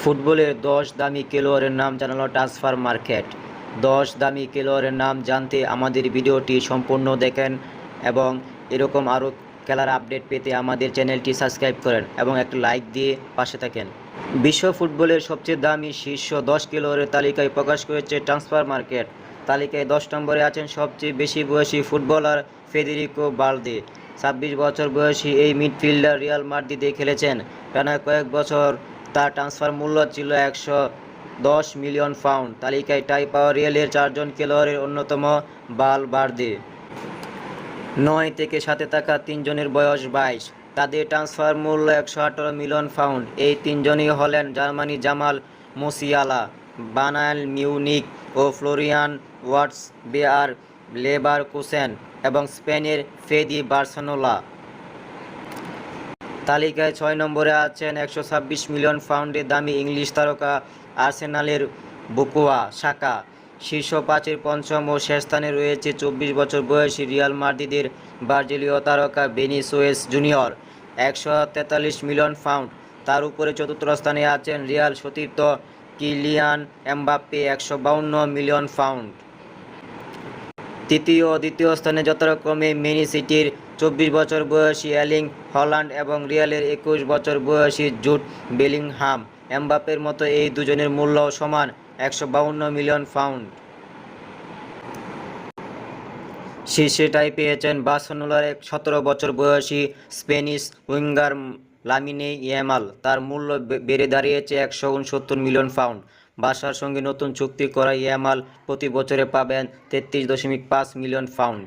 ফুটবলের দশ দামি খেলোয়াড়ের নাম জানালো ট্রান্সফার মার্কেট দশ দামি খেলোয়াড়ের নাম জানতে আমাদের ভিডিওটি সম্পূর্ণ দেখেন এবং এরকম আরও খেলার আপডেট পেতে আমাদের চ্যানেলটি সাবস্ক্রাইব করেন এবং একটা লাইক দিয়ে পাশে থাকেন। বিশ্ব ফুটবলের সবচেয়ে দামি শীর্ষ দশ খেলোয়াড়ের তালিকায় প্রকাশ করেছে ট্রান্সফার মার্কেট তালিকায় দশ নম্বরে আছেন সবচেয়ে বেশি বয়সী ফুটবলার ফেদেরিকো বালদে ছাব্বিশ বছর বয়সী এই মিডফিল্ডার রিয়াল মাদ্রিদে খেলেছেন। টানা কয়েক বছর তার ট্রান্সফার মূল্য ছিল একশো দশ মিলিয়ন পাউন্ড। তালিকায় টাই পাওয়া রিয়ালের চারজন খেলোয়াড়ের অন্যতম বাল বার্দে নয় থেকে সাথে থাকা তিনজনের বয়স বাইশ। তাদের ট্রান্সফার মূল্য একশো আঠারো মিলিয়ন পাউন্ড। এই তিনজনই হলেন জার্মানি জামাল মুসিয়ালা বানাল মিউনিক ও Florian Wirtz Bayer Leverkusen এবং স্পেনের ফেদি বার্সেলোনা। তালিকায় ছয় নম্বরে আছেন একশো ছাব্বিশ মিলিয়ন পাউন্ডের দামি ইংলিশ তারকা আর্সেনালের বুকুয়া শাকা শীর্ষ পাঁচের পঞ্চম ও শেষ স্থানে রয়েছে চব্বিশ বছর বয়সী রিয়াল মাদ্রিদের ব্রাজিলীয় তারকা বেনিসোয়েস জুনিয়র। একশো তেতাল্লিশ মিলিয়ন পাউন্ড। তার উপরে চতুর্থ স্থানে আছেন রিয়াল সতীর্থ কিলিয়ান এমবাপ্পে, একশো বাউন্ন মিলিয়ন পাউন্ড। তৃতীয় ও দ্বিতীয় স্থানে যথাক্রমে মিনি সিটির চব্বিশ বছর বয়সী অ্যালিং হল্যান্ড এবং রিয়ালের একুশ বছর বয়সী জুট বেলিংহাম। এমবাপের মতো এই দুজনের মূল্য সমান, একশো মিলিয়ন পাউন্ড। শীর্ষেটাই পেয়েছেন বার্সেলোনার এক সতেরো বছর বয়সী স্পেনিশ উইঙ্গার লামিনে ইয়ামাল। তার মূল্য বেড়ে দাঁড়িয়েছে একশো উনসত্তর মিলিয়ন পাউন্ড। বার্সার সঙ্গে নতুন চুক্তি করা ইয়ামাল প্রতি বছরে পাবেন তেত্রিশ দশমিক পাঁচ মিলিয়ন পাউন্ড।